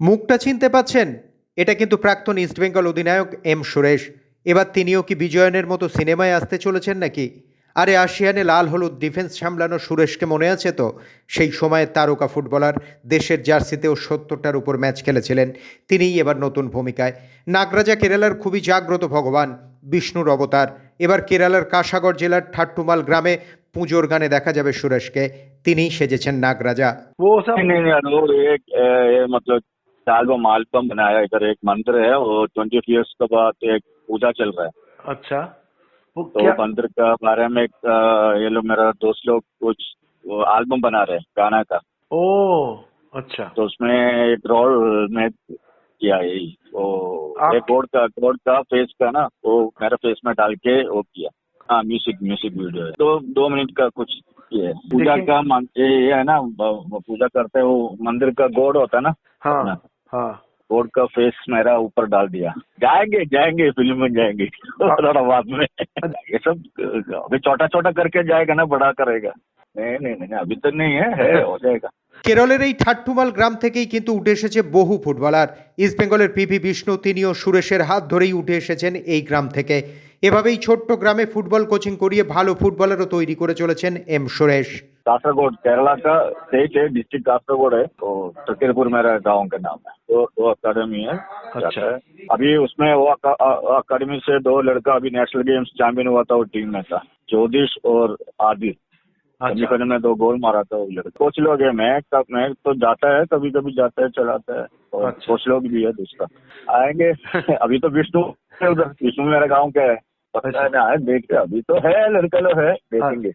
মুখটা চিনতে পাচ্ছেন? এটা কিন্তু প্রাক্তন ইস্টবেঙ্গল অধিনায়ক এম সুরেশ। এবার তিনিও কি বিজয়নের মতো সিনেমায় আসতে চলেছেন নাকি? আরে আসিয়ানে লাল হলুদ ডিফেন্স সামলানো সুরেশকে মনে আছে তো? সেই সময়ে তারকা ফুটবলার, দেশের জার্সিতেও সত্তরটার উপর ম্যাচ খেলেছিলেন। তিনিই এবার নতুন ভূমিকায়। নাগরাজা কেরালার খুবই জাগ্রত ভগবান, বিষ্ণুর অবতার। এবার কেরালার কাসাগর জেলার ঠাট্টুমাল গ্রামে পুজোর গানে দেখা যাবে সুরেশকে। তিনিই সেজেছেন নাগরাজা। यार वो एल्बम बनाया इधर एक मंदिर है वो ट्वेंटी ईयर्स के बाद एक पूजा चल रहा है। अच्छा। वो तो क्या मंदिर का बारे में एक, ये लोग मेरा दोस्त लोग कुछ एल्बम बना रहे हैं गाना का। ओ अच्छा। तो उसमें एक रोल में किया है यही वो एक गोड का गोड का फेस का ना वो मेरा फेस में डाल के वो किया। हाँ म्यूज़िक म्यूज़िक वीडियो है। दो दो मिनट का कुछ ये पूजा का ये है ना पूजा करते हैं वो मंदिर का गोड होता है ना। हाँ। हाँ बोर्ड का फेस मेरा ऊपर डाल दिया जाएंगे जाएंगे फिल्म में जाएंगे थोड़ा बाद में ये सब अभी छोटा छोटा करके जाएगा ना बड़ा करेगा नहीं नहीं नहीं अभी तो नहीं है, है हो जाएगा কেরলের এই ঠাট্টুমাল গ্রাম থেকেই কিন্তু উঠে এসেছে বহু ফুটবলার ইস্টবেঙ্গলের পিভি বিষ্ণু তিনিও সুরেশের হাত ধরেই উঠে এসেছেন এই গ্রাম থেকে এভাবেই ছোট্ট গ্রামে ফুটবল কোচিং করিয়ে ভালো ফুটবলারও তৈরি করে চলেছেন এম সুরেশ कासरगोड केरला का स्टेट है डिस्ट्रिक्ट कासरगोड है तो तकेरपुर मेरा गांव का नाम दो अकादमी है अच्छा। है अभी उसमें वो अका- अकादमी से दो लड़का अभी नेशनल गेम्स चैंपियन हुआ था वो टीम में था ज्योतिष और आदिल अच्छा। में दो गोल मारा था वो लड़का। कोच लोग है मैं कब मैं तो जाता है कभी कभी जाता है चलाता है और अच्छा। कोच लोग भी है दूसरा। आएँगे अभी तो विष्णु उधर विष्णु मेरा गाँव का है पता है है देखते अभी तो है लड़का लोग है देखेंगे।